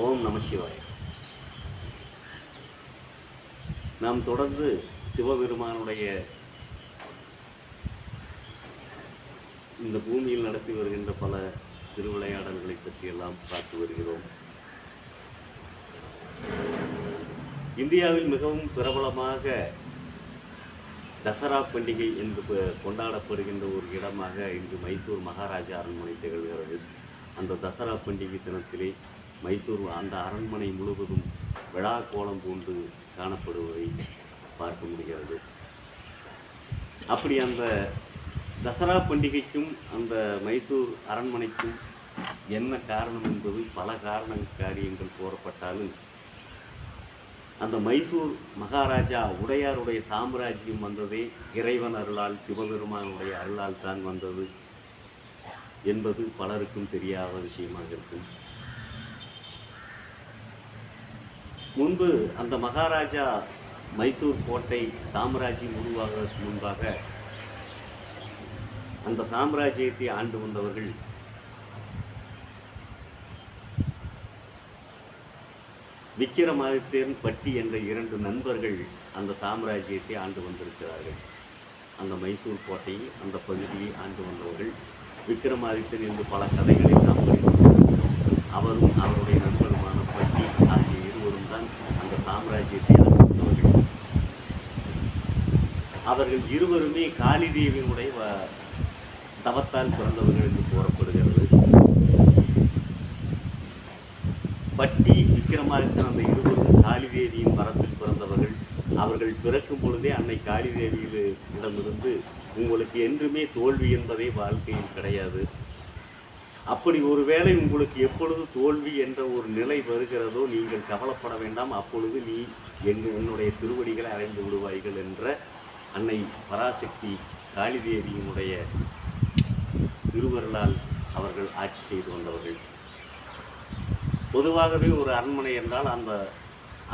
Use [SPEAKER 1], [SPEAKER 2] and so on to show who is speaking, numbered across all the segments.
[SPEAKER 1] ஓம் நம சிவாய. நாம் தொடர்ந்து சிவபெருமானுடைய இந்த பூமியில் நடத்தி வருகின்ற பல திருவிளையாடல்களை பற்றியெல்லாம் பார்த்து வருகிறோம். இந்தியாவில் மிகவும் பிரபலமாக தசரா பண்டிகை என்று கொண்டாடப்படுகின்ற ஒரு இடமாக இன்று மைசூர் மகாராஜா அரண்மனை திகழ்கிறது. அந்த தசரா பண்டிகை தினத்திலே மைசூர் அந்த அரண்மனை முழுவதும் விழா கோலம் பூண்டு காணப்படுவதை பார்க்க முடிகிறது. அப்படி அந்த தசரா பண்டிகைக்கும் அந்த மைசூர் அரண்மனைக்கும் என்ன காரணம் என்பது பல காரண காரியங்கள் கூறப்பட்டாலும் அந்த மைசூர் மகாராஜா உடையாருடைய சாம்ராஜ்யம் வந்ததே இறைவன் அருளால் சிவபெருமானுடைய அருளால் தான் வந்தது என்பது பலருக்கும் தெரியாத விஷயமாக இருக்கும். முன்பு அந்த மகாராஜா மைசூர் கோட்டை சாம்ராஜ்யம் உருவாவதற்கு முன்பாக அந்த சாம்ராஜ்யத்தை ஆண்டு வந்தவர்கள் விக்கிரமாதித்யன் பட்டி என்ற இரண்டு நண்பர்கள் அந்த சாம்ராஜ்யத்தை ஆண்டு வந்திருக்கிறார்கள். அந்த மைசூர் கோட்டையை அந்த பகுதியை ஆண்டு வந்தவர்கள் விக்ரமாதித்தன் என்று பல கதைகளை நாம் அவரும் அவருடைய நண்பருமான பட்டி ஆகிய தான் அந்த சாம்ராஜ்யத்தை ஆண்டு அவர்கள் இருவருமே காளி தேவியினுடைய வ- தவத்தால் பிறந்தவர்கள் என்று கூறப்படுகிறது. பட்டி விக்ரமாதித்தன் அந்த இருவரும் காளிதேவியின் மரத்தில் பிறந்தவர்கள். அவர்கள் பிறக்கும் பொழுதே அன்னை காளிதேவியில் இடமிருந்து உங்களுக்கு என்றுமே தோல்வி என்பதே வாழ்க்கையில் கிடையாது. அப்படி ஒருவேளை உங்களுக்கு எப்பொழுது தோல்வி என்ற ஒரு நிலை வருகிறதோ நீங்கள் கவலைப்பட வேண்டாம். அப்பொழுது நீ என் என்னுடைய திருவடிகளை அடைந்து விடுவாய்கள் என்ற அன்னை பராசக்தி காளிதேவியினுடைய திருவருளால் அவர்கள் ஆட்சி செய்து வந்தவர்கள். பொதுவாகவே ஒரு அரண்மனை என்றால் அந்த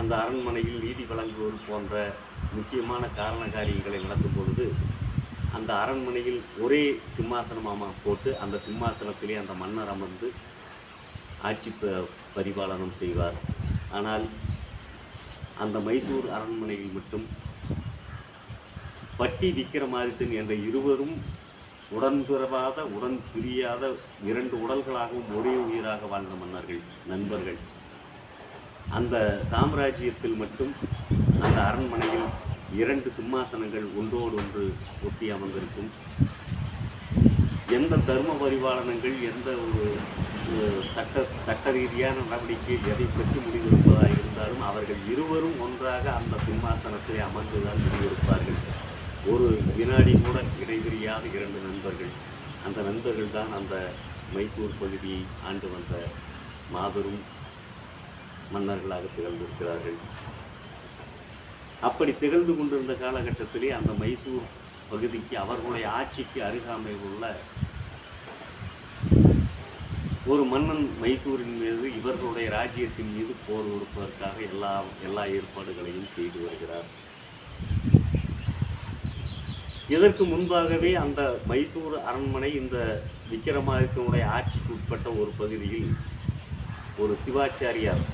[SPEAKER 1] அந்த அரண்மனையில் நீதி வழங்குவது போன்ற முக்கியமான காரண காரியங்களை நடக்கும் பொழுது அந்த அரண்மனையில் ஒரே சிம்மாசனமாக போட்டு அந்த சிம்மாசனத்திலே அந்த மன்னர் அமர்ந்து ஆட்சி ப- பரிபாலனம் செய்வார். ஆனால் அந்த மைசூர் அரண்மனையில் மட்டும் பட்டி விக்கிரமாதித்தன் என்ற இருவரும் உடன் பிறவாத உடன் பிரியாத இரண்டு உடல்களாகவும் ஒரே உயிராக வாழ்ந்த மன்னர்கள் நண்பர்கள். அந்த சாம்ராஜ்யத்தில் மட்டும் அந்த அரண்மனையில் இரண்டு சிம்மாசனங்கள் ஒன்றோடு ஒன்று ஒட்டி அமர்ந்திருக்கும். எந்த தர்ம பரிபாலனங்கள் எந்த ஒரு சட்ட சட்ட ரீதியான நடவடிக்கை எதை பற்றி முடிவெடுப்பதாக இருந்தாலும் அவர்கள் இருவரும் ஒன்றாக அந்த சிம்மாசனத்திலே அமர்ந்துதான் முடிவெடுப்பார்கள். ஒரு வினாடி கூட இடைவெளியாத இரண்டு நண்பர்கள். அந்த நண்பர்கள் தான் அந்த மைசூர் பகுதியை ஆண்டு வந்த மாபெரும் மன்னர்களாக திகழ்ந்திருக்கிறார்கள். அப்படி திகழ்ந்து கொண்டிருந்த காலகட்டத்திலே அந்த மைசூர் பகுதிக்கு அவர்களுடைய ஆட்சிக்கு அருகாமையில் உள்ள ஒரு மன்னன் மைசூரின் மீது இவர்களுடைய ராஜ்யத்தின் மீது போர் கொடுப்பதற்காக எல்லா எல்லா ஏற்பாடுகளையும் செய்து வருகிறார். இதற்கு முன்பாகவே அந்த மைசூர் அரண்மனை இந்த விக்கிரமாதித்தனுடைய ஆட்சிக்கு உட்பட்ட ஒரு பகுதியில் ஒரு சிவாச்சாரியார்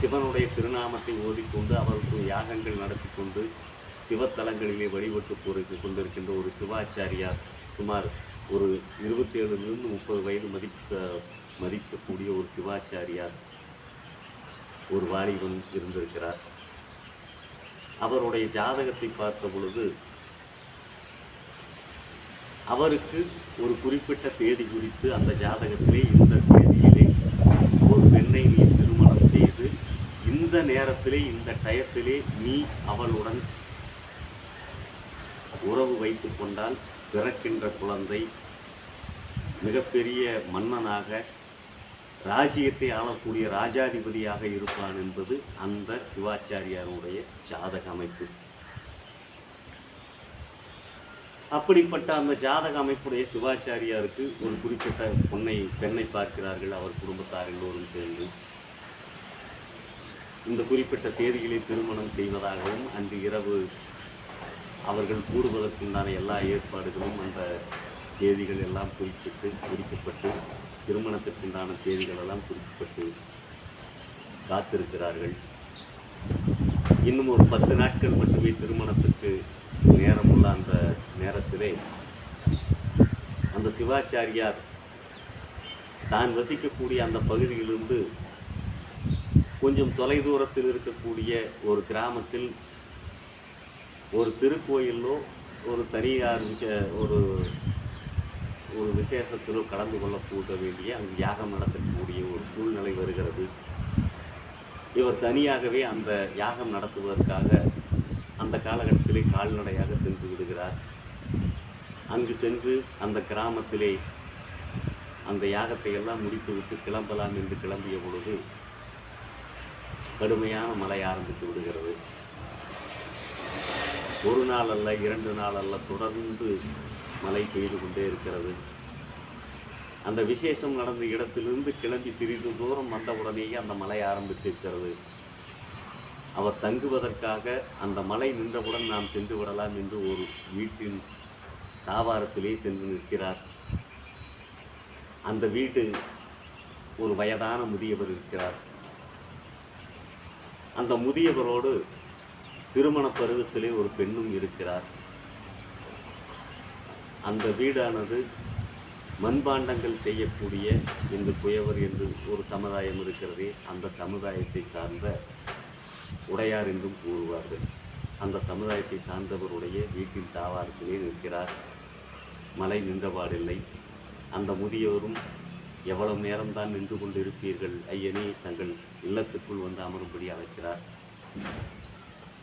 [SPEAKER 1] சிவனுடைய திருநாமத்தை ஓதிக்கொண்டு அவருக்கு யாகங்கள் நடத்தி கொண்டு சிவத்தலங்களிலே வழிபட்டு போருக்கு கொண்டிருக்கின்ற ஒரு சிவாச்சாரியார் சுமார் ஒரு இருபத்தேழுலேருந்து முப்பது வயது மதிக்க மதிக்கக்கூடிய ஒரு சிவாச்சாரியார் ஒரு வாலிபன் இருந்திருக்கிறார். அவருடைய ஜாதகத்தை பார்த்த பொழுது அவருக்கு ஒரு குறிப்பிட்ட தேதி குறித்து அந்த ஜாதகத்திலே இந்த தேதியிலே ஒரு பெண்ணை நீ திருமணம் செய்து இந்த நேரத்திலே இந்த டயத்திலே நீ அவளுடன் உறவு வைத்து கொண்டால் பிறக்கின்ற குழந்தை மிகப்பெரிய மன்னனாக ராஜ்யத்தை ஆளக்கூடிய ராஜாதிபதியாக இருப்பான் என்பது அந்த சிவாச்சாரியாருடைய ஜாதக அமைப்பு. அப்படிப்பட்ட அந்த ஜாதக அமைப்புடைய சிவாச்சாரியாருக்கு ஒரு குறிப்பிட்ட பொண்ணை பெண்ணை பார்க்கிறார்கள். அவர் குடும்பத்தார் எல்லோரும் சேர்ந்து. இந்த குறிப்பிட்ட தேதிகளில் திருமணம் செய்வதாகவும் அன்று இரவு அவர்கள் கூடுவதற்குண்டான எல்லா ஏற்பாடுகளும் அந்த தேதிகள் எல்லாம் குறிப்பிட்டு குறிக்கப்பட்டு திருமணத்திற்குண்டான தேதிகள் எல்லாம் குறிக்கப்பட்டு காத்திருக்கிறார்கள். இன்னும் ஒரு பத்து நாட்கள் மட்டுமே திருமணத்துக்கு நேரமுள்ள அந்த நேரத்திலே அந்த சிவாச்சாரியார் தான் வசிக்கக்கூடிய அந்த பகுதியிலிருந்து கொஞ்சம் தொலைதூரத்தில் இருக்கக்கூடிய ஒரு கிராமத்தில் ஒரு திருக்கோயிலோ ஒரு தனியார் விஷ ஒரு ஒரு விசேஷத்திலோ கலந்து கொள்ளக்கூட வேண்டிய அங்கு யாகம் நடத்தக்கூடிய ஒரு சூழ்நிலை வருகிறது. இவர் தனியாகவே அந்த யாகம் நடத்துவதற்காக அந்த காலகட்டத்திலே கால்நடையாக சென்று விடுகிறார். அங்கு சென்று அந்த கிராமத்திலே அந்த யாகத்தை எல்லாம் முடித்துவிட்டு கிளம்பலாம் என்று கிளம்பிய பொழுது கடுமையான மழை ஆரம்பித்து விடுகிறது. ஒரு நாள் அல்ல இரண்டு நாள் அல்ல தொடர்ந்து மழை பெய்து கொண்டே இருக்கிறது. அந்த விசேஷம் நடந்த இடத்திலிருந்து கிளம்பி சிறிது தூரம் வந்தவுடனேயே அந்த மழை ஆரம்பித்திருக்கிறது. அவர் தங்குவதற்காக அந்த மழை நின்றவுடன் நாம் சென்று விடலாம் என்று ஒரு வீட்டின் தாவாரத்திலே சென்று நிற்கிறார். அந்த வீடு ஒரு வயதான முதியவர் இருக்கிறார். அந்த முதியவரோடு திருமண பருவத்திலே ஒரு பெண்ணும் இருக்கிறார். அந்த வீடானது மண்பாண்டங்கள் செய்யக்கூடிய இந்த குயவர் என்று ஒரு சமுதாயம் இருக்கிறதே அந்த சமுதாயத்தை சார்ந்த உடையார் என்றும் கூறுவார்கள். அந்த சமுதாயத்தை சார்ந்தவருடைய வீட்டின் தாவாரத்திலே நிற்கிறார். மழை நின்றபாடில்லை. அந்த முதியவரும் எவ்வளவு நேரம்தான் நின்று கொண்டு இருப்பீர்கள் ஐயனே? தங்கள் இல்லத்துக்குள் வந்து அமரும்படி அழைக்கிறார்.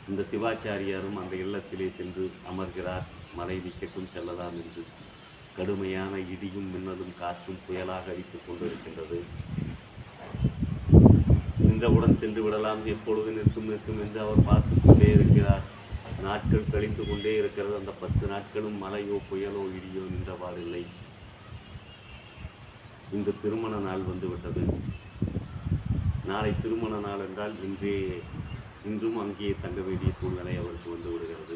[SPEAKER 1] இந்த சிவாச்சாரியாரும் அந்த இல்லத்திலே சென்று அமர்கிறார். மலை நிற்கட்டும் செல்லலாம் என்று. கடுமையான இடியும் மின்னலும் காற்றும் புயலாக அடித்துக் கொண்டிருக்கின்றது. நின்றவுடன் சென்று விடலாம். எப்பொழுது நிற்கும் நிற்கும் என்று அவர் பார்த்து கொண்டே இருக்கிறார். நாட்கள் கழிந்து கொண்டே இருக்கிறது. அந்த பத்து நாட்களும் மழையோ புயலோ இடியோ நின்றவாறில்லை இந்த திருமண நாள் வந்துவிட்டது நாளை திருமண நாள் என்றால் இன்றே இன்றும் அங்கேயே தங்க வேண்டிய சூழ்நிலை அவருக்கு வந்து விடுகிறது.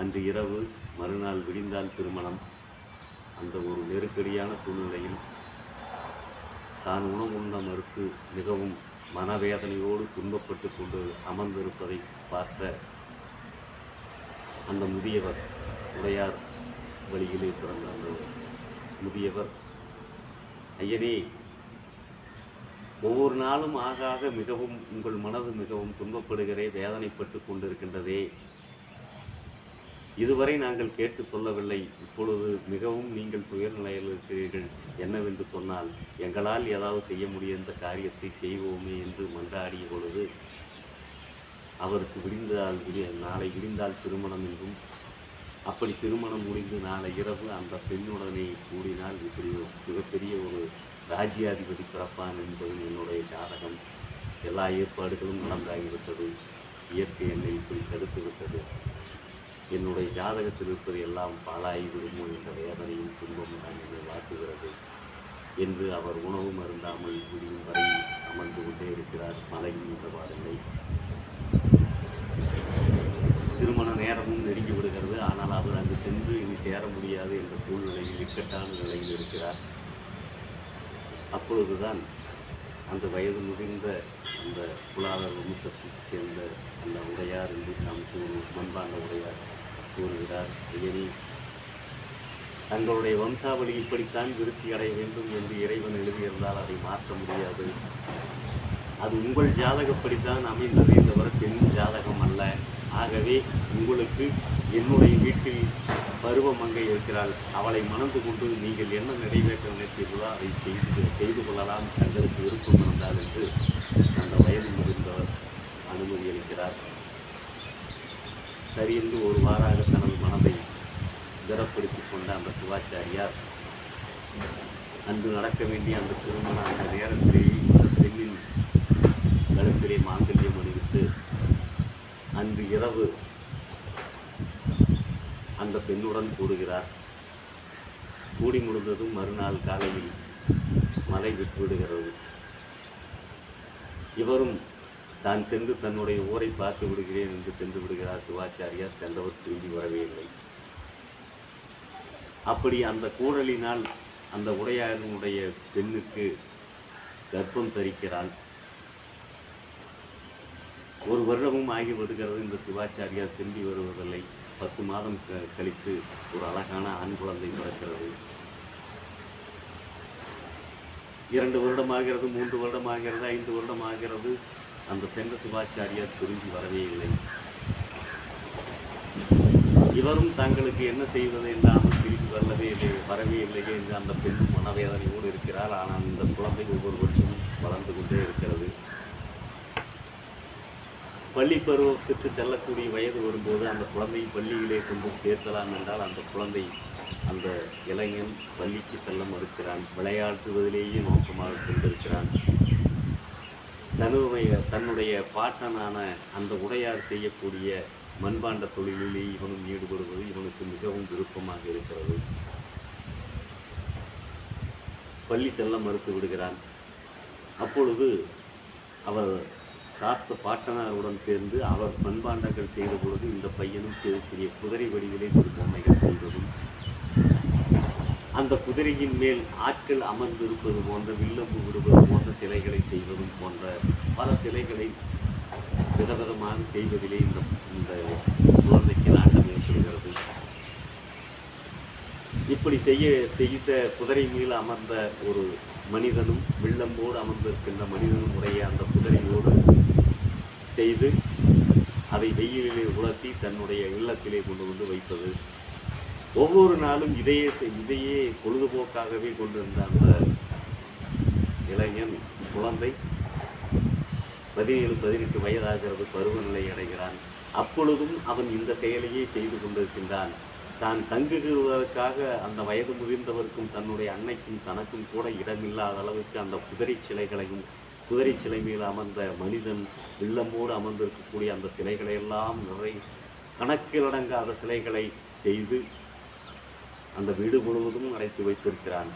[SPEAKER 1] அன்று இரவு மறுநாள் விடிந்தால் திருமணம். அந்த ஒரு நெருக்கடியான சூழ்நிலையில் தான் உணவுண்ண மறுத்து மிகவும் மனவேதனையோடு துன்பப்பட்டு கொண்டு அமர்ந்திருப்பதை பார்த்த அந்த முதியவர் உடையார் வழியிலே பிறந்த அந்த முதியவர் ஐயனே ஒவ்வொரு நாளும் ஆக ஆக மிகவும் உங்கள் மனது மிகவும் துன்பப்படுகிறே வேதனைப்பட்டு கொண்டிருக்கின்றதே. இதுவரை நாங்கள் கேட்டு சொல்லவில்லை. இப்பொழுது மிகவும் நீங்கள் துயர் நிலையில் இருக்கிறீர்கள். என்னவென்று சொன்னால் எங்களால் ஏதாவது செய்ய முடியாத காரியத்தை செய்வோமே என்று மன்றாடிய பொழுது அவருக்கு விடிந்தால் விடிய நாளை விடிந்தால் திருமணம் என்றும் அப்படி திருமணம் முடிந்து நாளை இரவு அந்த பெண்ணுடனே கூடினால் இப்படி ஒரு மிகப்பெரிய ஒரு ராஜ்யாதிபதி பிறப்பான் என்பது என்னுடைய ஜாதகம். எல்லா ஏற்பாடுகளும் நடந்தாகிவிட்டது. இயற்கை என்னை இப்படி தடுத்து விட்டது என்னுடைய ஜாதகத்தில் இருப்பது எல்லாம் பாழாகி விடுமோ என்ற வேதனையும் துன்பமும் தான் என்னை வாக்குகிறது என்று அவர் உணவும் அருந்தாமல் முடியும் வரை அமர்ந்து கொண்டே இருக்கிறார் மழையும் நின்றபாடில்லை திருமண நேரமும் நெருங்கி விடுகிறது. ஆனால் அவர் அங்கு சென்று இனி சேர முடியாது என்ற சூழ்நிலையில் இக்கட்டான நிலையில் இருக்கிறார். அப்பொழுதுதான் அந்த வயது முதிர்ந்த அந்த புலாதர் வம்சத்தைச் சேர்ந்த அந்த உடையார் என்று நாம் கூறு மண்பாண்ட உடையார் கூறுகிறார். ஐயனி தங்களுடைய வம்சாவளி இப்படித்தான் விருத்தி அடைய வேண்டும் என்று இறைவன் எழுதியிருந்தால் அதை மாற்ற முடியாது. அது உங்கள் ஜாதகப்படித்தான் அமைந்தது. தவிர பெண் ஜாதகம் அல்ல. ஆகவே உங்களுக்கு என்னுடைய வீட்டில் பருவ மங்கை இருக்கிறாள். அவளை மணந்து கொண்டு நீங்கள் என்ன நிறைவேற்ற நினைத்தீர்களோ அதை செய்து செய்து கொள்ளலாம். தங்களுக்கு விருப்பம் இருந்தால் என்று அந்த வயது முதிர்ந்தவர் அனுமதி அளிக்கிறார். சரி என்று ஒரு வாராக தனது மனதை திடப்படுத்தி கொண்ட அந்த சிவாச்சாரியார் அன்று நடக்க வேண்டிய அந்த திருமண அந்த நேரத்திலேயே அந்த பெண்ணின் கழுத்திலே மாங்கல்யம் அணிவித்து அன்று இரவு அந்த பெண்ணுடன் கூடுகிறார். கூடி முடிந்ததும் மறுநாள் காலையில் மலை விட்டுவிடுகிறது இவரும் தான் சென்று தன்னுடைய ஊரை பார்த்து விடுகிறேன் என்று சென்று விடுகிறார் சிவாச்சாரியார். சென்றவர் திரும்பி வரவே இல்லை. அப்படி அந்த கூடலினால் அந்த உடையாரினுடைய பெண்ணுக்கு கர்ப்பம் தரிக்கிறாள் ஒரு வருடமும் ஆகி வருகிறது இந்த சிவாச்சாரியார் திரும்பி வருவதில்லை. பத்து மாதம் க- கழித்து ஒரு அழகான ஆண் குழந்தை பிறக்கிறது. இரண்டு வருடம் ஆகிறது மூன்று வருடம் ஆகிறது ஐந்து வருடம் ஆகிறது அந்த சென்ற சிவாச்சாரியார் திரும்பி வரவே இல்லை. இவரும் தங்களுக்கு என்ன செய்வது இல்லாமல் திரும்பி வரவே இல்லை வரவே இல்லையே என்று அந்த பெண்ணும் மனவேதனையோடு இருக்கிறார். ஆனால் இந்த குழந்தை ஒவ்வொரு வருஷமும் வளர்ந்து கொண்டே இருக்கிறது. பள்ளி பருவத்துக்கு செல்லக்கூடிய வயது வரும்போது அந்த குழந்தையை பள்ளியிலே கொண்டு சேர்க்கலாம் என்றால் அந்த குழந்தை அந்த இளைஞன் பள்ளிக்கு செல்ல மறுக்கிறான். விளையாட்டுவதிலேயே நோக்கமாக கொண்டிருக்கிறான். தன்னுடைய தன்னுடைய பாட்டனான அந்த உடையார் செய்யக்கூடிய மண்பாண்ட தொழிலிலே இவனும் ஈடுபடுவது இவனுக்கு மிகவும் விருப்பமாக இருக்கிறது. பள்ளி செல்ல மறுத்து விடுகிறான். அப்பொழுது அவர் காத்த பாட்டனாருடன் சேர்ந்து அவர் பண்பாண்டங்கள் செய்த பொழுது இந்த பையனும் சிறு சிறிய குதிரை வடிவிலே சிறு பொம்மைகள் செய்வதும் அந்த குதிரையின் மேல் ஆட்கள் அமர்ந்திருப்பது போன்ற வில்லம்பு விடுவது போன்ற சிலைகளை செய்வதும் போன்ற பல சிலைகளை விதவிதமாக செய்வதிலே இந்த இந்த குழந்தைக்கு நாட்டம் ஏற்படுகிறது. இப்படி செய்ய செய்த குதிரை மேல் அமர்ந்த ஒரு மனிதனும் வில்லம்போடு அமர்ந்திருக்கின்ற மனிதனும் உடைய அந்த குதிரையோடு செய்து அதை வெயிலிலே உலர்த்தி தன்னுடைய இல்லத்திலே கொண்டு வந்து வைப்பது ஒவ்வொரு நாளும் இதையே இதையே பொழுதுபோக்காகவே கொண்டிருந்த அந்த இளைஞன் குழந்தை. பதினேழு பதினெட்டு வயதாகிறது பருவநிலை அடைகிறான். அப்பொழுதும் அவன் இந்த செயலையே செய்து கொண்டிருக்கின்றான். தான் தங்குகிறதற்காக அந்த வயது முதிர்ந்தவருக்கும் தன்னுடைய அன்னைக்கும் தனக்கும் கூட இடமில்லாத அளவுக்கு அந்த குதிரை சிலைகளையும் குதிரை சிலை மேல் அமர்ந்த மனிதன் இல்லமோடு அமர்ந்திருக்கக்கூடிய அந்த சிலைகளை எல்லாம் நிறை கணக்கிலடங்காத சிலைகளை செய்து அந்த வீடு முழுவதும் அடைத்து வைத்திருக்கிறான்.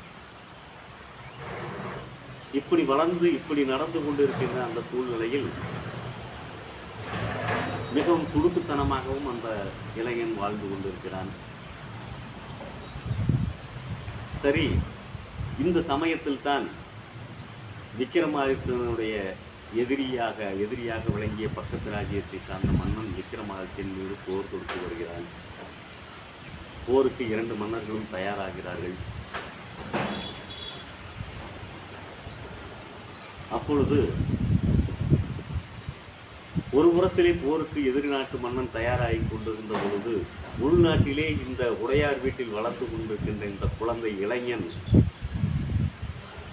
[SPEAKER 1] இப்படி வளர்ந்து இப்படி நடந்து கொண்டிருக்கின்ற அந்த சூழ்நிலையில் மிகவும் துடுக்குத்தனமாகவும் அந்த இளைஞன் வாழ்ந்து கொண்டிருக்கிறான். சரி இந்த சமயத்தில் தான் விக்ரமாதித்தனுடைய எதிரியாக எதிரியாக விளங்கிய பக்கத்து ராஜ்யத்தை சார்ந்த மன்னன் விக்ரமாதித்யன் மீது போர் தொடுத்து வருகிறான். போருக்கு இரண்டு மன்னர்களும் தயாராகிறார்கள். அப்பொழுது ஒரு புறத்திலே போருக்கு எதிரி நாட்டு மன்னன் தயாராகி கொண்டிருந்த பொழுது உள்நாட்டிலே இந்த உடையார் வீட்டில் வளர்த்து கொண்டிருக்கின்ற இந்த குழந்தை இளைஞன்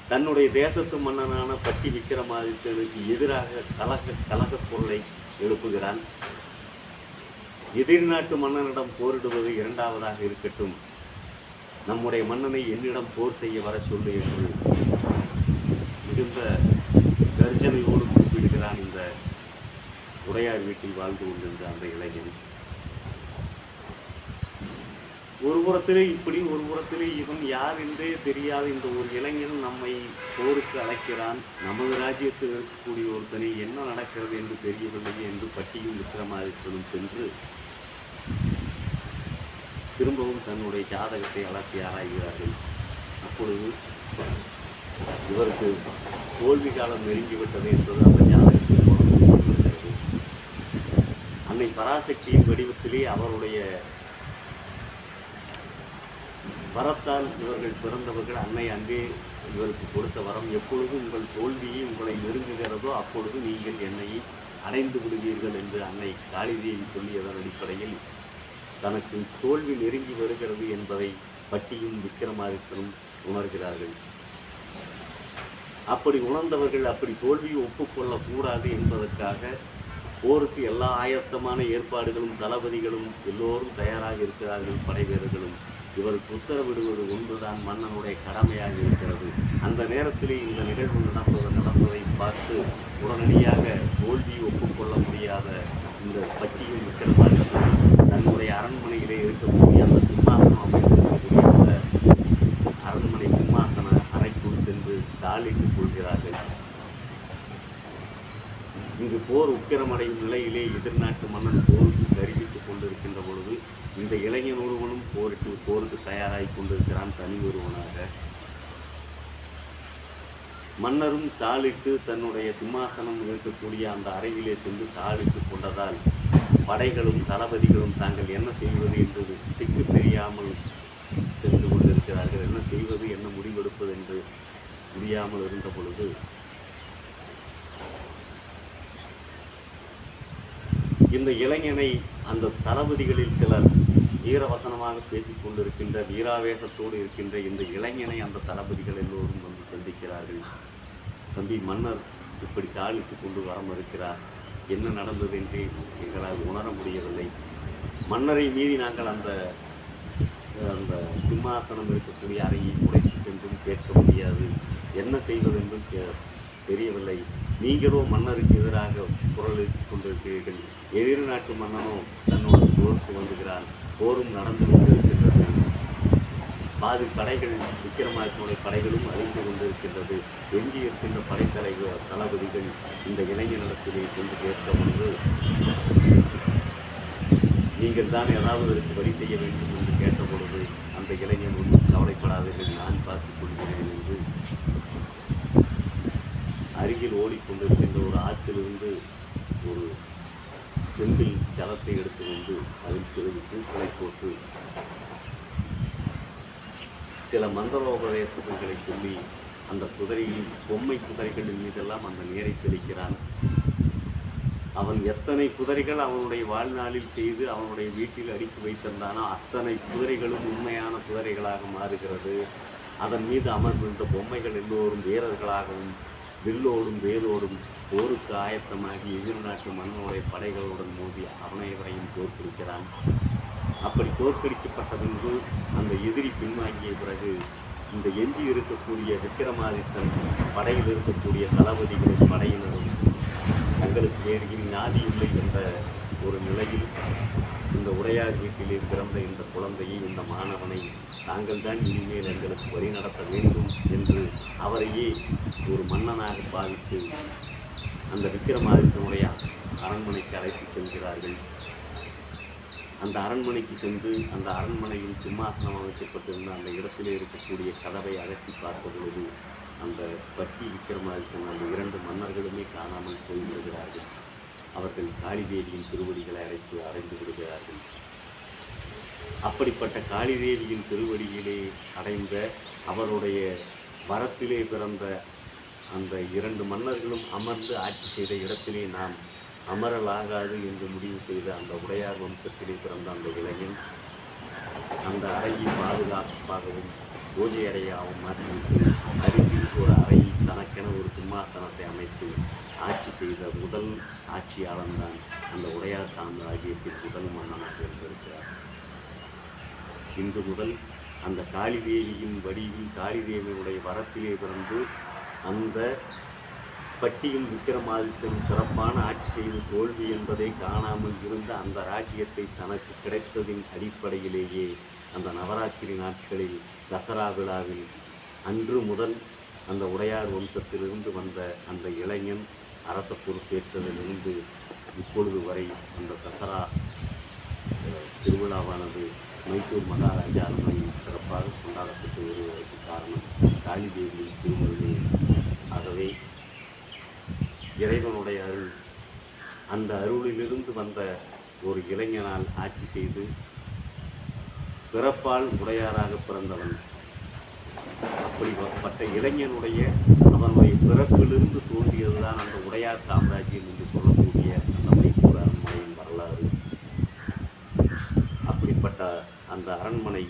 [SPEAKER 1] தன்னுடைய தேசத்து மன்னனான பட்டி விக்ரமாதித்தனுக்கு எதிராக கலக கலகப் பொருளை எழுப்புகிறான். எதிர்நாட்டு மன்னனிடம் போரிடுவது இரண்டாவதாக இருக்கட்டும். நம்முடைய மன்னனை என்னிடம் போர் செய்ய வர சொல்லு என்று மிகுந்த கர்ஜனையோடு குறிப்பிடுகிறான் இந்த உடையார் வீட்டில் வாழ்ந்து கொண்டிருந்த அந்த இளைஞன். ஒரு புறத்திலே இப்படி ஒரு புறத்திலே இவன் யார் என்றே தெரியாத இந்த ஒரு இளைஞன் நம்மை போருக்கு அழைக்கிறான். நமது ராஜ்யத்தில் இருக்கக்கூடிய ஒருத்தனை என்ன நடக்கிறது என்று தெரியவில்லை என்று பட்டியும் விக்ரமாதித்தனும் சென்று திரும்பவும் தன்னுடைய ஜாதகத்தை அலசி ஆராய்கிறார்கள். அப்பொழுது இவருக்கு தோல்வி காலம் நெருங்கிவிட்டது என்பது அந்த ஜாதகத்தில் அன்னை பராசக்தியின் வடிவத்திலே அவருடைய வரத்தால் இவர்கள் பிறந்தவர்கள் அன்னை அன்பே இவருக்கு கொடுத்த வரம் எப்பொழுது உங்கள் தோல்வியை உங்களை நெருங்குகிறதோ அப்பொழுது நீங்கள் என்னை அடைந்து விடுவீர்கள் என்று அன்னை காளிதேவி சொல்லியதன் அடிப்படையில் தனக்கு தோல்வி நெருங்கி வருகிறது என்பதை பட்டியும் விக்ரமாதித்தனும் உணர்கிறார்கள். அப்படி உணர்ந்தவர்கள் அப்படி தோல்வியை ஒப்புக்கொள்ளக்கூடாது என்பதற்காக போருக்கு எல்லா ஆயத்தமான ஏற்பாடுகளும் தளபதிகளும் எல்லோரும் தயாராக இருக்கிறார்கள் படை வீரர்களும் இவருக்கு உத்தரவிடுவது ஒன்றுதான் மன்னனுடைய கடமையாக இருக்கிறது. அந்த நேரத்திலே இந்த நிகழ்வு நடப்பது நடப்பதை பார்த்து உடனடியாக தோல்வி ஒப்புக்கொள்ள முடியாத இந்த பட்டியும் விக்கிரமாதித்தனும் தன்னுடைய அரண்மனையிலே இருக்கக்கூடிய அந்த சிம்மாசனம் அமைந்திருக்கக்கூடிய அந்த அரண்மனை சிம்மாசன அறைக்குள் சென்று தாளிட்டு இங்கு போர் உக்கிரமடையும் நிலையிலே எதிர்நாட்டு மன்னன் போருக்கு தெரிவித்துக் கொண்டிருக்கின்ற பொழுது இந்த இளைஞன் ஒருவனும் போரிட்டு போருக்கு தயாராகி கொண்டிருக்கிறான் தனி ஒருவனாக. மன்னரும் தாளிட்டு தன்னுடைய சிம்மாசனம் இருக்கக்கூடிய அந்த அறையிலே சென்று தாளிட்டு கொண்டதால் படைகளும் தளபதிகளும் தாங்கள் என்ன செய்வது என்று திக்கு தெரியாமல் சென்று கொண்டிருக்கிறார்கள். என்ன செய்வது என்ன முடிவெடுப்பது என்று முடியாமல் இருந்த பொழுது இந்த இளைஞனை அந்த தளபதிகளில் சிலர் வீரவசனமாக பேசிக் கொண்டிருக்கின்ற வீராவேசத்தோடு இருக்கின்ற இந்த இளைஞனை அந்த தளபதிகள் எல்லோரும் வந்து சந்திக்கிறார்கள். தம்பி மன்னர் இப்படி தாளித்து கொண்டு வர மறுக்கிறார். என்ன நடந்தது என்று எங்களால் உணர முடியவில்லை. மன்னரை மீறி நாங்கள் அந்த அந்த சிம்மாசனம் இருக்கக்கூடிய அறையை உடைத்து சென்றும் கேட்க முடியாது. என்ன செய்வது என்றும் கே- தெரியவில்லை. நீங்களோ மன்னருக்கு எதிராக குரல் கொண்டிருக்கிறீர்கள். எதிர் நாட்டு மன்னனோ தன்னோட போருக்கு வந்துகிறான். போரும் நடந்து கொண்டிருக்கின்றது. பாதி படைகள் விக்ரமாதித்தனுடைய படைகளும் அழிந்து கொண்டிருக்கின்றது. எஞ்சியிருக்கின்ற படைத்தலைவர் தளபதிகள் இந்த இளைஞரிடத்திலே சென்று கேட்க பொழுது நீங்கள் தான் ஏதாவது இதற்கு வழி செய்ய வேண்டும்? என்று கேட்ட பொழுது அந்த இளைஞன் ஒன்றும் கவலைப்படாதீர்கள். நான் பார்த்துக் கொள்கிறேன் என்று அருகில் ஓடிக்கொண்டிருக்கின்ற ஒரு ஆற்றிலிருந்து ஒரு செம்பில் ஜலத்தை எடுத்து வந்து அதில் சிறிது பூக்களை போட்டு சில மந்திரோபதேசங்களை சொல்லி அந்த குதிரையில் பொம்மை குதிரைகளின் மீதெல்லாம் அந்த நீரை தெளிக்கிறான். அவன் எத்தனை குதிரைகள் அவனுடைய வாழ்நாளில் செய்து அவனுடைய வீட்டில் அடுக்கி வைத்திருந்தானோ அத்தனை குதிரைகளும் உண்மையான குதிரைகளாக மாறுகிறது. அதன் மீது அமர்ந்திருந்த பொம்மைகள் எல்லோரும் வீரர்களாகவும் வில்லோடும் வேலோடும் போருக்கு ஆயத்தமாகி எதிர் நாட்டு மன்னனுடைய படைகளுடன் மோதி அவனைவரையும் தோற்கடிக்கிறான். அப்படி தோற்கடிக்கப்பட்ட பின்பு அந்த எதிரி பின்வாங்கிய பிறகு இந்த எஞ்சி இருக்கக்கூடிய விக்ரமாதித்தன் படையில் இருக்கக்கூடிய தளபதிகளும் படையினரும் தங்களுக்கு வேறு நாதி இல்லை என்ற ஒரு நிலையில் இந்த உடையார் வீட்டிலே பிறந்த இந்த குழந்தையை இந்த மாணவனை தாங்கள் தான் இனிமேல் எங்களுக்கு வழி நடத்த வேண்டும் என்று அவரையே ஒரு மன்னனாக பாவித்து அந்த விக்ரமாதித்தனுடைய அரண்மனைக்கு அழைத்து செல்கிறார்கள். அந்த அரண்மனைக்கு சென்று அந்த அரண்மனையில் சிம்மாசனம் அமைக்கப்பட்டிருந்த அந்த இடத்திலே இருக்கக்கூடிய கதவை அகற்றி பார்த்த பொழுது அந்த பட்டி விக்ரமாதித்தன் அந்த இரண்டு மன்னர்களுமே காணாமல் போய்விடுகிறார்கள் அவர்கள் காளிதேவியின் திருவடிகளை அழைத்து அடைந்து விடுகிறார்கள். அப்படிப்பட்ட காளிதேவியின் திருவடியிலே அடைந்த அவருடைய வரத்திலே பிறந்த அந்த இரண்டு மன்னர்களும் அமர்ந்து ஆட்சி செய்த இடத்திலே நாம் அமரலாகாது என்று முடிவு செய்த அந்த உடையார் வம்சத்திலே பிறந்த அந்த இளைஞன் அந்த அறையை பாதுகாப்பாகவும் பூஜை அறையாகவும் மாற்றிவிட்டு அருகில் ஒரு அறை தனக்கென ஒரு சிம்மாசனத்தை அமைத்து ஆட்சி செய்த முதல் ஆட்சியாளன் தான் அந்த உடையார் சாம்ராஜ்யத்தின் முதல் மன்னனாக இருந்திருக்கிறார். இன்று முதல் அந்த காளிதேவியின் வடிவில் காளிதேவியுடைய வரத்திலே பிறந்து அந்த பட்டியும் விக்கிரமாதித்தனும் சிறப்பான ஆட்சி செய்து தோல்வி என்பதை காணாமல் இருந்த அந்த ராஜ்யத்தை தனக்கு கிடைத்ததின் அடிப்படையிலேயே அந்த நவராத்திரி நாட்களில் தசரா விழாவில் அன்று முதல் அந்த உடையார் வம்சத்திலிருந்து வந்த அந்த இளைஞன் அரச பொறுப்பேற்றதிலிருந்து இப்பொழுது வரை அந்த தசரா திருவிழாவானது மைசூர் மகாராஜா அரண்மனையில் சிறப்பாக கொண்டாடப்பட்டு வருவதற்கு காரணம் காளிதேவியின் திருமருளே ஆகவே இறைவனுடைய அருள் அந்த அருளிலிருந்து வந்த ஒரு இளைஞனால் ஆட்சி செய்து பிறப்பால் உடையாராக பிறந்தவன் அப்படிப்பட்ட இளைஞனுடைய அவனுடைய பிறப்பிலிருந்து தோன்றியதுதான் அந்த உடையார் சாம்ராஜ்யம் என்று சொல்லக்கூடிய அந்த மைசூர் அரண்மனையின் வரலாறு. அப்படிப்பட்ட அந்த அரண்மனை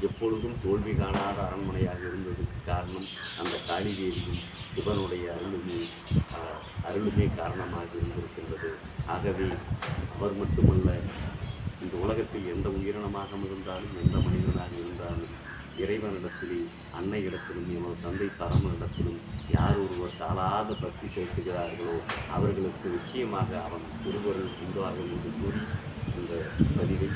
[SPEAKER 1] எப்பொழுதும் தோல்வி காணாத அரண்மனையாக இருந்ததுக்கு காரணம் அந்த காளிதேவியும் சிவனுடைய அருளுமே ஆஹ், அருளுமே காரணமாக இருந்திருக்கின்றது. ஆகவே அவர் மட்டுமல்ல இந்த உலகத்தில் எந்த உயிரினமாக இருந்தாலும் எந்த மனிதனாக இருந்தாலும் இறைவனிடத்திலே அன்னை இடத்திலும் எமது தந்தை பரமனிடத்திலும் யார் ஒருவர் தாளாத பக்தி செலுத்துகிறார்களோ அவர்களுக்கு நிச்சயமாக அவன் திருவருள் உண்டாகும் என்று கூறி இந்த பதிவை